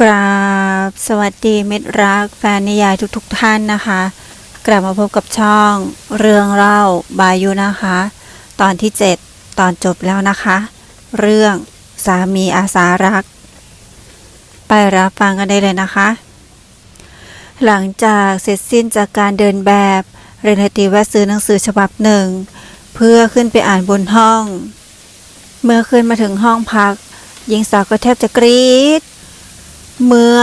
กราบสวัสดีมิตรรักแฟนนิยายทุกๆทท่านนะคะ กลับมาพบกับช่องเรื่องเล่าบายุนะคะ ตอนที่ 7 ตอนจบแล้วนะคะ เรื่องสามีอาสารัก ไปรับฟังกันได้เลยนะคะ หลังจากเสร็จสิ้นจากการเดินแบบ เรนตีแวะซื้อหนังสือฉบับหนึ่ง เพื่อขึ้นไปอ่านบนห้อง เมื่อขึ้นมาถึงห้องพักหญิงสาวก็แทบจะกรี๊ด เมื่อ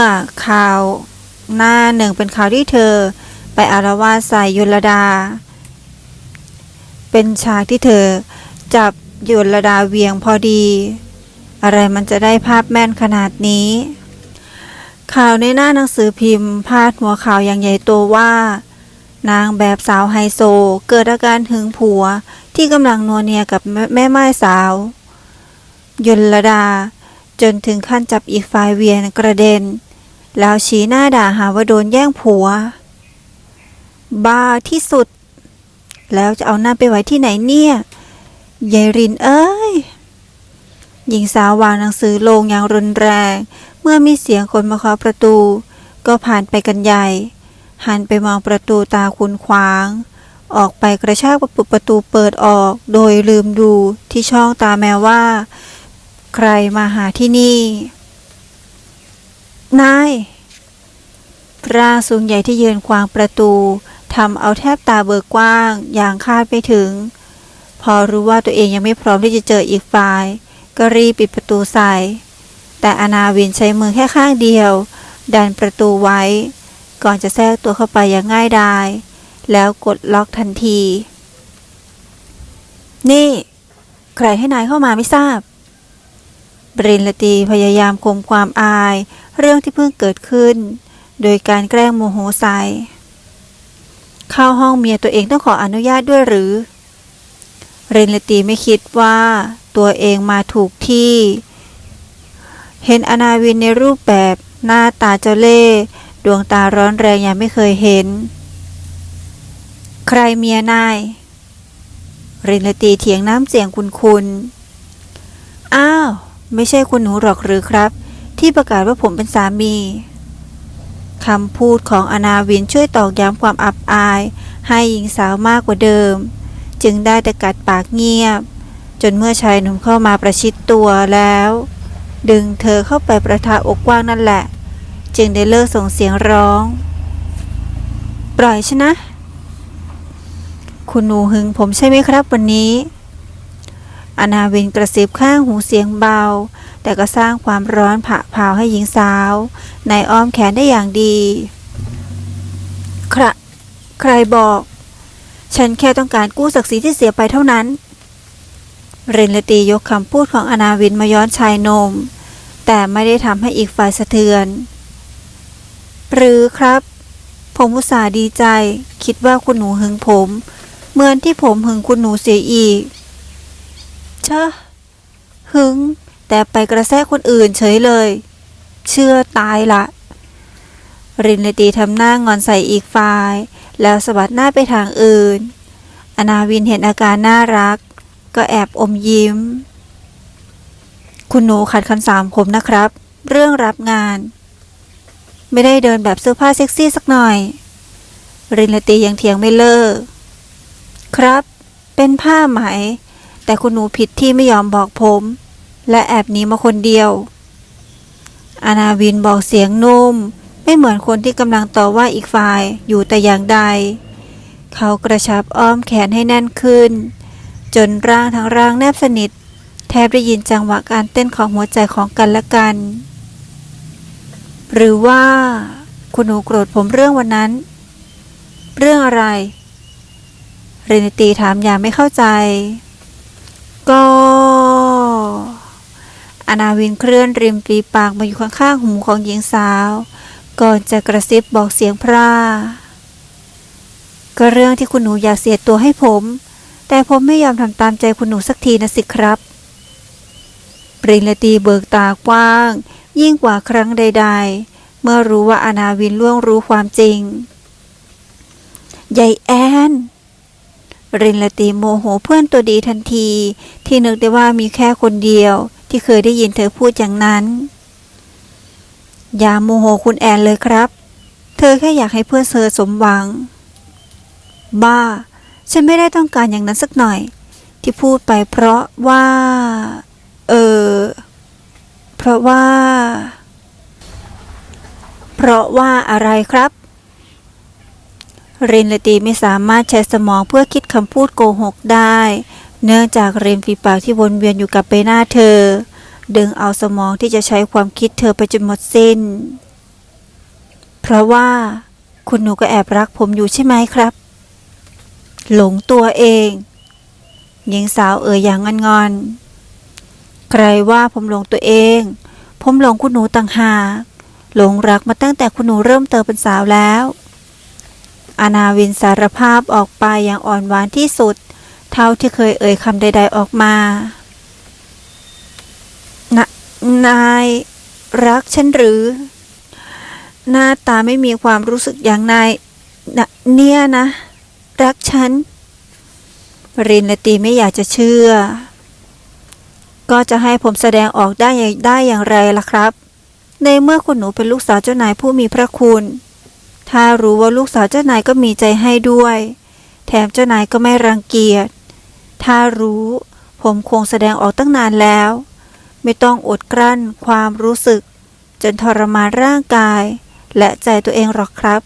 ข่าวหน้าหนึ่งเป็นข่าวที่เธอไปอารวาสใส่ยุลดา เป็นฉากที่เธอจับยุลดาเวียงพอดี อะไรมันจะได้ภาพแม่นขนาดนี้ ข่าวในหน้าหนังสือพิมพ์ พาดหัวข่าวอย่างใหญ่โตว่า นางแบบสาวไฮโซเกิดอาการหึงผัวที่กำลังนัวเนียกับแม่ไม้สาว ยุลดา จนถึงขั้นจับอีกฝ่ายเวียนกระเด็น แล้วชี้หน้าด่าหาว่าโดนแย่งผัว บ้าที่สุด แล้วจะเอาหน้าไปไว้ที่ไหนเนี่ยยายรินเอ้ยหญิงสาววางหนังสือลงอย่างรุนแรง เมื่อมีเสียงคนมาเคาะประตู ก็ผ่านไปกันใหญ่ หันไปมองประตูตาคุณขวาง ออกไปกระชากประตูประตูเปิดออก โดยลืมดูที่ช่องตาแมวว่า ใครมาหาที่นี่ นาย ร่างสูงใหญ่ที่ยืนขวางประตูทำเอาแทบตาเบิกกว้าง อย่างคาดไปถึง พอรู้ว่าตัวเองยังไม่พร้อมที่จะเจออีกฝ่าย ก็รีบปิดประตูใส่ แต่อนาวินใช้มือแค่ข้างเดียว ดันประตูไว้ ก่อนจะแทรกตัวเข้าไปอย่างง่ายดาย แล้วกดล็อกทันที นี่ ใครให้นายเข้ามาไม่ทราบ บรินลตีพยายามคมความอาย เรื่องที่เพิ่งเกิดขึ้น โดยการแกล้งโมโหใส่เข้าห้องเมียตัวเองต้องขออนุญาตด้วยหรือ เรนลตีไม่คิดว่าตัวเองมาถูกที่ เห็นอนาวินในรูปแบบหน้าตาเจ้าเล่ดวงตาร้อนแรงอย่างไม่เคยเห็น ใครเมียนาย เรนลตีเถียงน้ำเสียงคุณคุณอ้าว ไม่ใช่คุณหนูหรอกหรือครับ ที่ประกาศว่าผมเป็นสามีคำพูดของอนาวินช่วยตอกย้ำความอับอาย ให้หญิงสาวมากกว่าเดิม จึงได้แต่กัดปากเงียบ จนเมื่อชายหนุ่มเข้ามาประชิดตัวแล้ว ดึงเธอเข้าไปประทะอกกว้างนั่นแหละ จึงได้เลิกส่งเสียงร้อง ปล่อยชนะ คุณหนูหึงผมใช่ไหมครับวันนี้ อนาวินกระซิบข้างหูเสียงเบา แต่ก็สร้างความร้อนผ่าเผาให้หญิงสาว ในอ้อมแขนได้อย่างดีใครใครบอก ฉันแค่ต้องการกู้ศักดิ์ศรีที่เสียไปเท่านั้น เรนลตียกคำพูดของอนาวินมาย้อนชายนม แต่ไม่ได้ทำให้อีกฝ่ายสะเทือน หรือครับ ผมอุตส่าห์ดีใจ คิดว่าคุณหนูหึงผม เหมือนที่ผมหึงคุณหนูเสียอีก เชอะหึง แต่ไปกระแทกคนอื่นเฉยเลย เชื่อตายละ รินเลตีทำหน้างอนใส่อีกฝ่าย แล้วสะบัดหน้าไปทางอื่น อนาวินเห็นอาการน่ารัก ก็แอบอมยิ้ม คุณหนูขัดคำสามผมนะครับ เรื่องรับงาน ไม่ได้เดินแบบเสื้อผ้าเซ็กซี่สักหน่อย รินเลตียังเถียงไม่เลิกครับ เป็นผ้าไหม แต่คุณหนูผิดที่ไม่ยอมบอกผม และแอบหนีมาคนเดียว อานาวินบอกเสียงนุ่ม ไม่เหมือนคนที่กำลังต่อว่าอีกฝ่ายอยู่แต่อย่างใด เขากระชับอ้อมแขนให้แน่นขึ้น จนร่างทั้งร่างแนบสนิท แทบได้ยินจังหวะการเต้นของหัวใจของกันและกัน หรือว่า คุณหนูโกรธผมเรื่องวันนั้น เรื่องอะไรเรนตีถามอย่างไม่เข้าใจ ก็ อนาวินเคลื่อนริมปีปากมาอยู่ข้างๆหูของหญิงสาว ก่อนจะกระซิบบอกเสียงพร่าก็เรื่องที่คุณหนูอยากเสียตัวให้ผม แต่ผมไม่ยอมทำตามใจคุณหนูสักทีนะสิครับ ปรินลตีเบิกตากว้าง ยิ่งกว่าครั้งใด ๆ เมื่อรู้ว่าอนาวินล่วงรู้ความจริงยายแอน รินละตีโมโหเพื่อนตัวดีทันที ที่นึกได้ว่ามีแค่คนเดียว ที่เคยได้ยินเธอพูดอย่างนั้น อย่าโมโหคุณแอนเลยครับ เธอแค่อยากให้เพื่อนเธอสมหวัง บ้า ฉันไม่ได้ต้องการอย่างนั้นสักหน่อย ที่พูดไปเพราะว่า เออ เพราะว่า เพราะว่าอะไรครับ รินลตีไม่สามารถใช้สมองเพื่อคิดคำพูดโกหกได้ เนื่องจากริมฝีปากที่วนเวียนอยู่กับใบหน้าเธอ ดึงเอาสมองที่จะใช้ความคิดเธอไปจนหมดสิ้น เพราะว่า คุณหนูก็แอบรักผมอยู่ใช่ไหมครับ หลงตัวเอง หญิงสาวเอ่ยอย่างงอนๆใครว่าผมหลงตัวเอง ผมหลงคุณหนูต่างหากหลงรักมาตั้งแต่คุณหนูเริ่มเติบเป็นสาวแล้ว อาณาวินสารภาพออกไปอย่างอ่อนหวานที่สุด เท่าที่เคยเอ่ยคำใด ๆออกมานะนายรักฉันหรือ หน้าตาไม่มีความรู้สึกอย่างนายนะเนี่ยนะ รักฉันรินและตีไม่อยากจะเชื่อ ก็จะให้ผมแสดงออกได้ได้อย่างไรล่ะครับ ในเมื่อคุณหนูเป็นลูกสาวเจ้านายผู้มีพระคุณ ถ้ารู้ว่าลูกสาวเจ้านายก็มีใจให้ด้วย แถมเจ้านายก็ไม่รังเกียจ ถ้ารู้ผมคงแสดงออกตั้งนานแล้ว ไม่ต้องอดกลั้นความรู้สึก จนทรมานร่างกาย และใจตัวเองหรอกครับ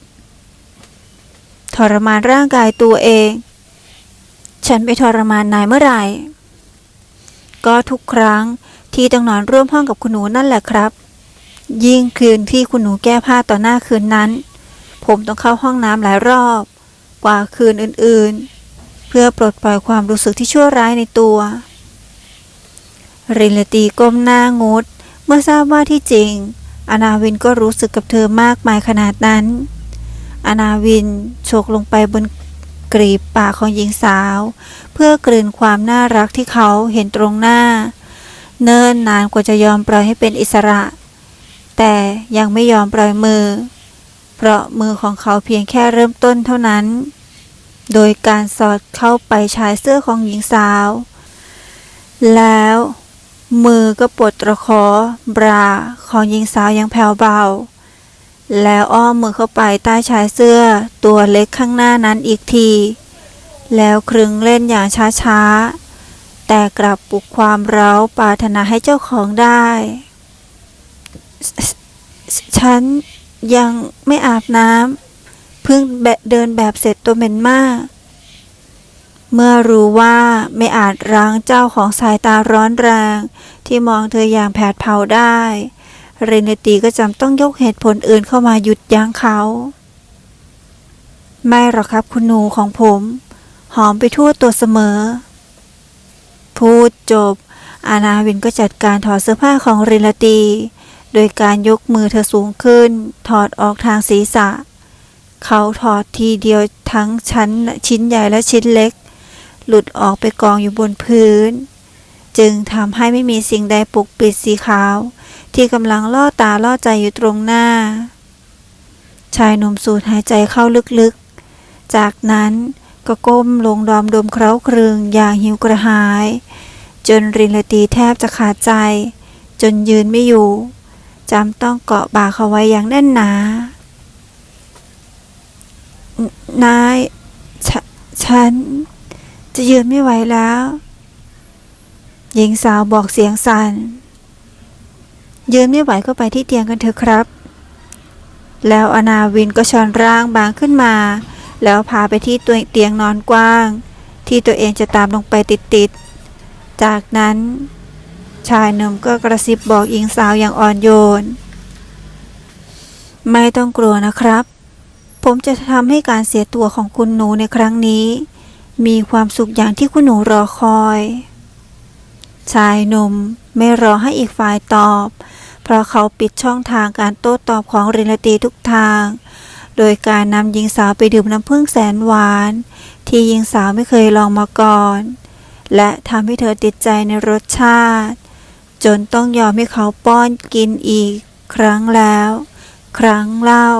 ทรมานร่างกายตัวเอง ฉันไปทรมานนายเมื่อไหร่ ก็ทุกครั้งที่ต้องนอนร่วมห้องกับคุณหนูนั่นแหละครับ ยิ่งคืนที่คุณหนูแก้ผ้าต่อหน้าคืนนั้น ผมต้องเข้าห้องน้ำหลายรอบ กว่าคืนอื่นๆ เพื่อปลดปล่อยความรู้สึกที่ชั่วร้ายในตัวรินลตีก้มหน้างด เมื่อทราบว่าที่จริง อนาวินก็รู้สึกกับเธอมากมายขนาดนั้น อนาวินโฉกลงไปบนกรีบปากของหญิงสาว เพื่อกลืนความน่ารักที่เขาเห็นตรงหน้า เนิ่นนานกว่าจะยอมปล่อยให้เป็นอิสระ แต่ยังไม่ยอมปล่อยมือ เพราะมือของเขาเพียงแค่เริ่มต้นเท่านั้น โดยการสอดเข้าไปชายเสื้อของหญิงสาว แล้ว มือก็ปลดตะขอบราของหญิงสาวอย่างแผ่วเบา แล้วอ้อมมือเข้าไปใต้ชายเสื้อตัวเล็กข้างหน้านั้นอีกที แล้วครึงเล่นอย่างช้าๆ แต่กลับปลุกความเร้าปรารถนาให้เจ้าของได้ฉฉัน ยังไม่อาบน้ำเพิ่งเดินแบบเสร็จตัวเหม็นมาก เมื่อรู้ว่าไม่อาจรั้งเจ้าของสายตาร้อนแรง ที่มองเธออย่างแผดเผาได้ เรนตีก็จำต้องยกเหตุผลอื่นเข้ามาหยุดยั้งเขา ไม่หรอกครับคุณหนูของผม หอมไปทั่วตัวเสมอ พูดจบ อาณาวินก็จัดการถอดเสื้อผ้าของเรนตี โดยการยกมือเธอสูงขึ้น ถอดออกทางศีรษะ เขาถอดทีเดียวทั้งชั้นชิ้นใหญ่และชิ้นเล็ก หลุดออกไปกองอยู่บนพื้น จึงทำให้ไม่มีสิ่งใดปกปิดสีขาว ที่กำลังล่อตาล่อใจอยู่ตรงหน้า ชายหนุ่มสูดหายใจเข้าลึกๆ จากนั้นก็ก้มลงดอมดมเคร้าครึงอย่างหิวกระหาย จนรินละตีแทบจะขาดใจ จนยืนไม่อยู่ จำต้องเกาะบ่าเขาไว้อย่างแน่นหนา นายฉฉัน จะยืนไม่ไหวแล้ว หญิงสาวบอกเสียงสัน่น ยืนไม่ไหวก็ไปที่เตียงกันเถอะครับ แล้วอนาวินก็ช้อนร่างบางขึ้นมา แล้วพาไปที่ตัวเตียงนอนกว้าง ที่ตัวเองจะตามลงไปติดๆ จากนั้น ชายหนุ่มก็กระซิบบอกหญิงสาวอย่างอ่อนโยน ไม่ต้องกลัวนะครับ ผมจะทำให้การเสียตัวของคุณหนูในครั้งนี้ มีความสุขอย่างที่คุณหนูรอคอย ชายหนุ่มไม่รอให้อีกฝ่ายตอบ เพราะเขาปิดช่องทางการโต้ตอบของเรนตีทุกทาง โดยการนำหญิงสาวไปดื่มน้ำผึ้งแสนหวาน ที่หญิงสาวไม่เคยลองมาก่อน และทำให้เธอติดใจในรสชาติ จนต้องยอมให้เขาป้อนกินอีก ครั้งแล้ว ครั้งเล่า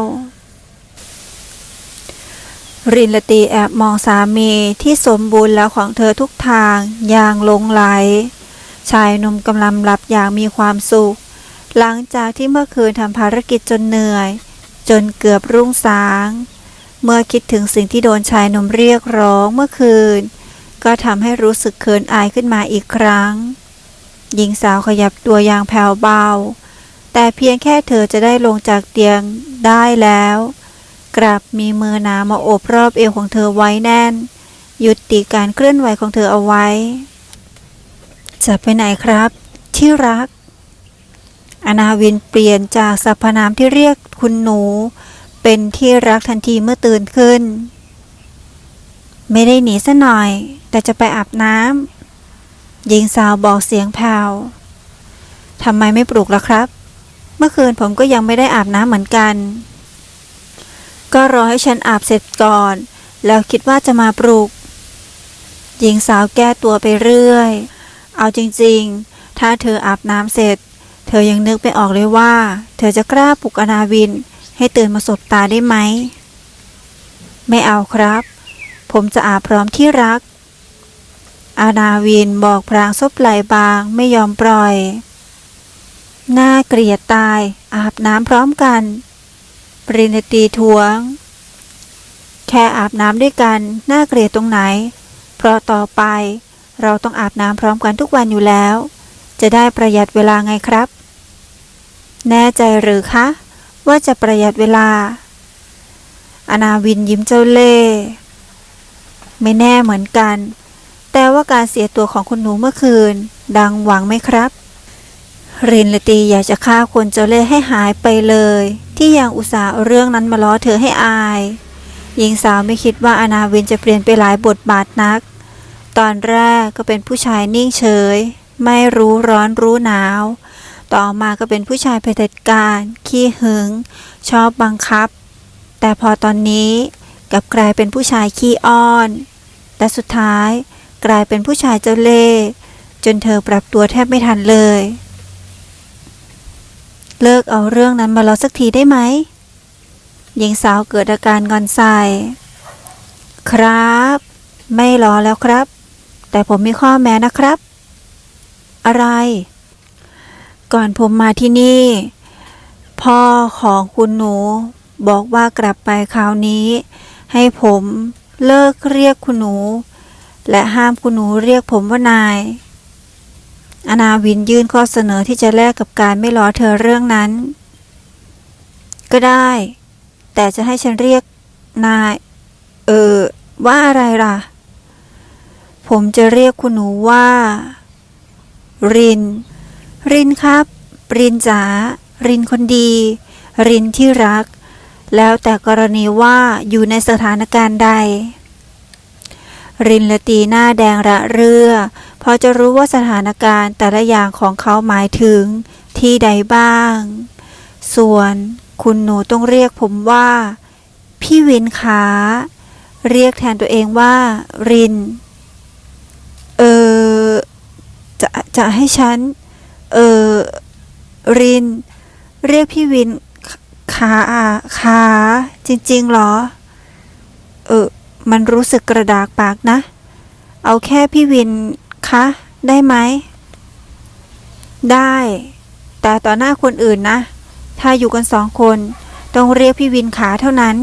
รินลตีแอบมองสามีที่สมบูรณ์แล้วของเธอทุกทางอย่างลงไหล ชายหนุ่มกำลังหลับอย่างมีความสุข หลังจากที่เมื่อคืนทำภารกิจจนเหนื่อย จนเกือบรุ่งสาง เมื่อคิดถึงสิ่งที่โดนชายหนุ่มเรียกร้องเมื่อคืน ก็ทำให้รู้สึกเขินอายขึ้นมาอีกครั้ง หญิงสาวขยับตัวอย่างแผ่วเบา แต่เพียงแค่เธอจะได้ลงจากเตียงได้แล้ว กลับมีมือหนามาโอบรอบเอวของเธอไว้แน่น หยุดติการเคลื่อนไหวของเธอเอาไว้ จะไปไหนครับ ที่รัก อนาวินเปลี่ยนจากสรรพนามที่เรียกคุณหนู เป็นที่รักทันทีเมื่อตื่นขึ้น ไม่ได้หนีซะหน่อย แต่จะไปอาบน้ำ หญิงสาวบอกเสียงแผ่วทำไมไม่ปลุกล่ะครับ เมื่อคืนผมก็ยังไม่ได้อาบน้ำเหมือนกัน ก็รอให้ฉันอาบเสร็จก่อน แล้วคิดว่าจะมาปลุก หญิงสาวแก้ตัวไปเรื่อย เอาจริงๆ ถ้าเธออาบน้ำเสร็จ เธอยังนึกไปออกเลยว่า เธอจะกล้าปลุกอนาวิน ให้ตื่นมาสบตาได้ไหม ไม่เอาครับ ผมจะอาบพร้อมที่รัก อานาวินบอกพรางซบไหลบางไม่ยอมปล่อยน่าเกลียดตายอาบน้ำพร้อมกัน ปรินตีทวง แค่อาบน้ำด้วยกันน่าเกลียดตรงไหน เพราะต่อไปเราต้องอาบน้ำพร้อมกันทุกวันอยู่แล้ว จะได้ประหยัดเวลาไงครับ แน่ใจหรือคะ ว่าจะประหยัดเวลา อนาวินยิ้มเจ้าเล่ ไม่แน่เหมือนกัน แต่ว่าการเสียตัวของคุณหนูเมื่อคืน ดังหวังไหมครับ รินลตีอยากจะฆ่าคนเจ้าเล่ห์ให้หายไปเลย ที่ยังอุตส่าห์เรื่องนั้นมาล้อเธอให้อายหญิงสาวไม่คิดว่าอนาวินจะเปลี่ยนไปหลายบทบาทนัก ตอนแรกก็เป็นผู้ชายนิ่งเฉย ไม่รู้ร้อนรู้หนาว ต่อมาก็เป็นผู้ชายเผด็จการ ขี้หึง ชอบบังคับ แต่พอตอนนี้กลับกลายเป็นผู้ชายขี้อ้อนและสุดท้าย กลายเป็นผู้ชายเจ้าเล่ห์จนเธอปรับตัวแทบไม่ทันเลย เลิกเอาเรื่องนั้นมาล้อสักทีได้ไหมหญิงสาวเกิดอาการงอนใส่ครับ ไม่รอแล้วครับ แต่ผมมีข้อแม้นะครับ อะไร ก่อนผมมาที่นี่ พ่อของคุณหนู บอกว่ากลับไปคราวนี้ ให้ผมเลิกเรียกคุณหนู และห้ามคุณหนูเรียกผมว่านาย อนาวินยื่นข้อเสนอที่จะแลกกับการไม่ล้อเธอเรื่องนั้น ก็ได้ แต่จะให้ฉันเรียกนาย เออ ว่าอะไรล่ะ ผมจะเรียกคุณหนูว่า ริน รินครับ รินจ๋า รินคนดี รินที่รัก แล้วแต่กรณีว่าอยู่ในสถานการณ์ใด รินละตีหน้าแดงระเรื่อ พอจะรู้ว่าสถานการณ์แต่ละอย่างของเขาหมายถึงที่ใดบ้าง ส่วนคุณหนูต้องเรียกผมว่า พี่วินขาเรียกแทนตัวเองว่า ริน เออ จะจะให้ฉัน เออ ริน เรียกพี่วินขาขาจริงๆเหรอ เออ มันรู้สึกกระดากปากนะ เอาแค่พี่วินคะ ได้ไหม ได้ แต่ต่อหน้าคนอื่นนะ ถ้าอยู่กันสองคน ต้องเรียกพี่วินขาเท่านั้น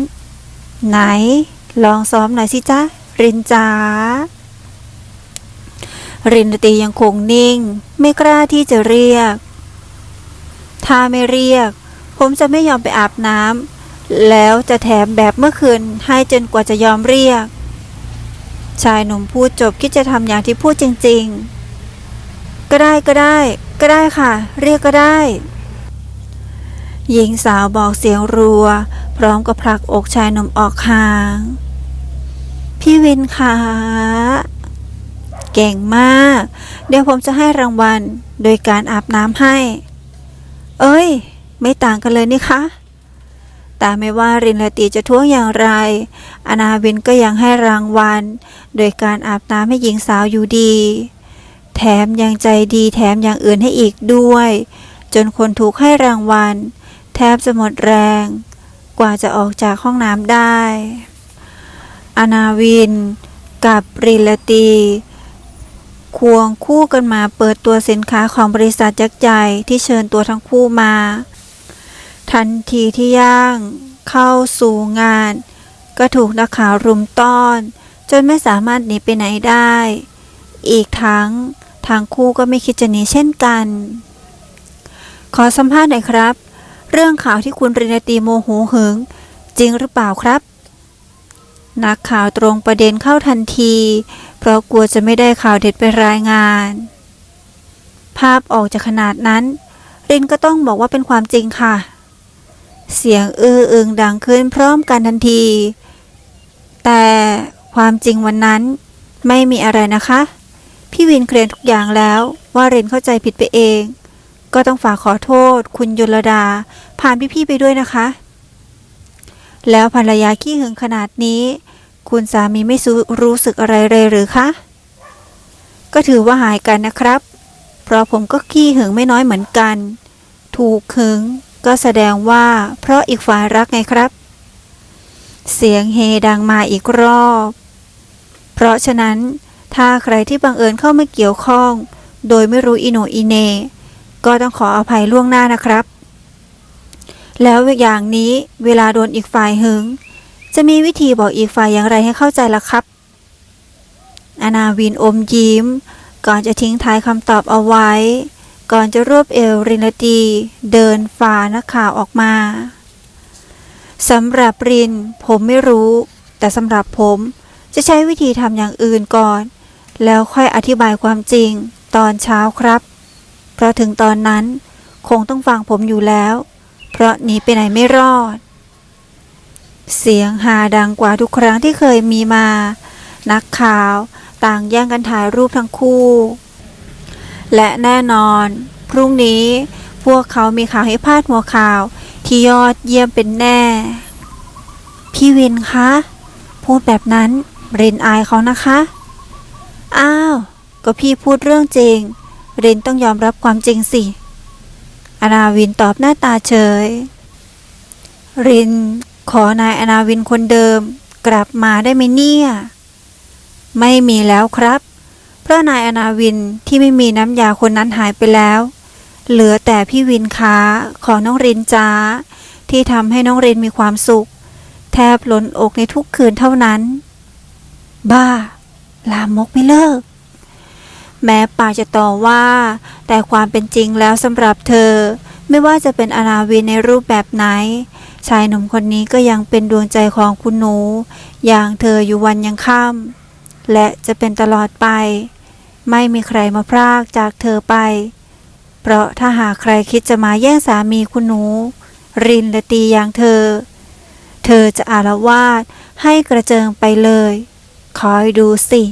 ไหน ลองซ้อมหน่อยสิจ๊ะ รินจ๋ารินตียังคงนิ่ง ไม่กล้าที่จะเรียก ถ้าไม่เรียก ผมจะไม่ยอมไปอาบน้ำ แล้วจะแถมแบบเมื่อคืนให้จนกว่าจะยอมเรียก ชายหนุ่มพูดจบคิดจะทำอย่างที่พูดจริง ๆ ก็ได้ก็ได้ ก็ได้ค่ะ เรียกก็ได้ หญิงสาวบอกเสียงรัว พร้อมกับผลักอกชายหนุ่มออกห่าง พี่วินคะเก่งมาก เดี๋ยวผมจะให้รางวัล โดยการอาบน้ำให้ เอ้ย ไม่ต่างกันเลยนี่คะ แต่ไม่ว่ารินละตีจะท้วงอย่างไร อนาวินก็ยังให้รางวัล โดยการอาบน้ำให้หญิงสาวอยู่ดี แถมยังใจดีแถมอย่างอื่นให้อีกด้วย จนคนถูกให้รางวัล แทบจะหมดแรง กว่าจะออกจากห้องน้ำได้ อนาวินกับรินลตีควงคู่กันมาเปิดตัวสินค้าของบริษัทยักษ์ใหญ่ที่เชิญตัวทั้งคู่มา ทันทีที่ย่าง เข้าสู่งาน ก็ถูกนักข่าวรุมต้อน จนไม่สามารถหนีไปไหนได้ อีกทั้งทางคู่ก็ไม่คิดจะหนีเช่นกัน ขอสัมภาษณ์หน่อยครับ เรื่องข่าวที่คุณรินาตีโมโหหึง จริงหรือเปล่าครับ นักข่าวตรงประเด็นเข้าทันที เพราะกลัวจะไม่ได้ข่าวเด็ดไปรายงาน ภาพออกจากขนาดนั้น รินก็ต้องบอกว่าเป็นความจริงค่ะ เสียงอื้ออึงดังขึ้นพร้อมกันทันที แต่ความจริงวันนั้นไม่มีอะไรนะคะ พี่วินเคลียร์ทุกอย่างแล้วว่าเรนเข้าใจผิดไปเอง ก็ต้องฝากขอโทษ คุณยลดา ผ่านพี่ๆไปด้วยนะคะ แล้วภรรยาขี้หึงขนาดนี้ คุณสามีไม่รู้สึกอะไรเลยหรือคะ ก็ถือว่าหายกันนะครับ เพราะผมก็ขี้หึงไม่น้อยเหมือนกัน ถูกหึง ก็แสดงว่าเพราะอีกฝ่ายรักไงครับ เสียงเฮดังมาอีกรอบ เพราะฉะนั้น ถ้าใครที่บังเอิญเข้ามาเกี่ยวข้อง โดยไม่รู้อิโนอิเน ก็ต้องขออภัยล่วงหน้านะครับ แล้วอย่างนี้เวลาโดนอีกฝ่ายหึง จะมีวิธีบอกอีกฝ่ายอย่างไรให้เข้าใจล่ะครับ อนาวินอมยิ้ม ก่อนจะทิ้งท้ายคำตอบเอาไว้ ก่อนจะรวบเอวรินตี เดินฝ่านักข่าวออกมาสำหรับรินผมไม่รู้ แต่สำหรับผมจะใช้วิธีทำอย่างอื่นก่อน แล้วค่อยอธิบายความจริงตอนเช้าครับ เพราะถึงตอนนั้นคงต้องฟังผมอยู่แล้ว เพราะหนีไปไหนไม่รอด เสียงหาดังกว่าทุกครั้งที่เคยมีมา นักข่าวต่างแย่งกันถ่ายรูปทั้งคู่ และแน่นอน พรุ่งนี้พวกเขามีข่าวให้พาดหัวข่าว ที่ยอดเยี่ยมเป็นแน่ พี่วินคะ พูดแบบนั้นเรนอายเขานะคะ อ้าว ก็พี่พูดเรื่องจริงเรนต้องยอมรับความจริงสิอนาวินตอบหน้าตาเฉย ริน ขอนายอนาวินคนเดิม กลับมาได้ไหมเนี่ย ไม่มีแล้วครับ เพราะนายอนาวินที่ไม่มีน้ำยาคนนั้นหายไปแล้ว เหลือแต่พี่วินค้าของน้องรินจ้า ที่ทำให้น้องรินมีความสุข แทบล้นอกในทุกคืนเท่านั้น บ้า ลามกไม่เลิก แม้ป่าจะต่อว่า แต่ความเป็นจริงแล้วสำหรับเธอ ไม่ว่าจะเป็นอนาวินในรูปแบบไหน ชายหนุ่มคนนี้ก็ยังเป็นดวงใจของคุณหนู อย่างเธออยู่วันยังค่ำ และจะเป็นตลอดไป ไม่มีใครมาพรากจากเธอไป เพราะถ้าหากใครคิดจะมาแย่งสามีคุณหนู รินและตีอย่างเธอ เธอจะอารวาสให้กระเจิงไปเลย คอยดูสิ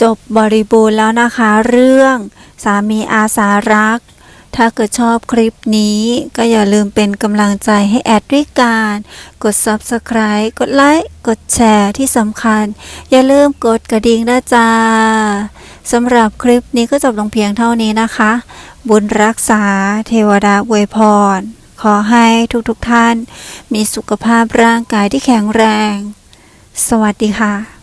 จบบริบูรณ์แล้วนะคะเรื่อง สามีอาสารัก ถ้าเกิดชอบคลิปนี้ก็อย่าลืมเป็นกำลังใจให้แอดด้วยการ กด Subscribe กดไลค์ กดแชร์ที่สำคัญ อย่าลืมกดกระดิ่งนะจ๊ะสำหรับคลิปนี้ก็จบลงเพียงเท่านี้นะคะ บุญรักษา เทวดาอวยพร ขอให้ทุกๆทท่าน มีสุขภาพร่างกายที่แข็งแรง สวัสดีค่ะ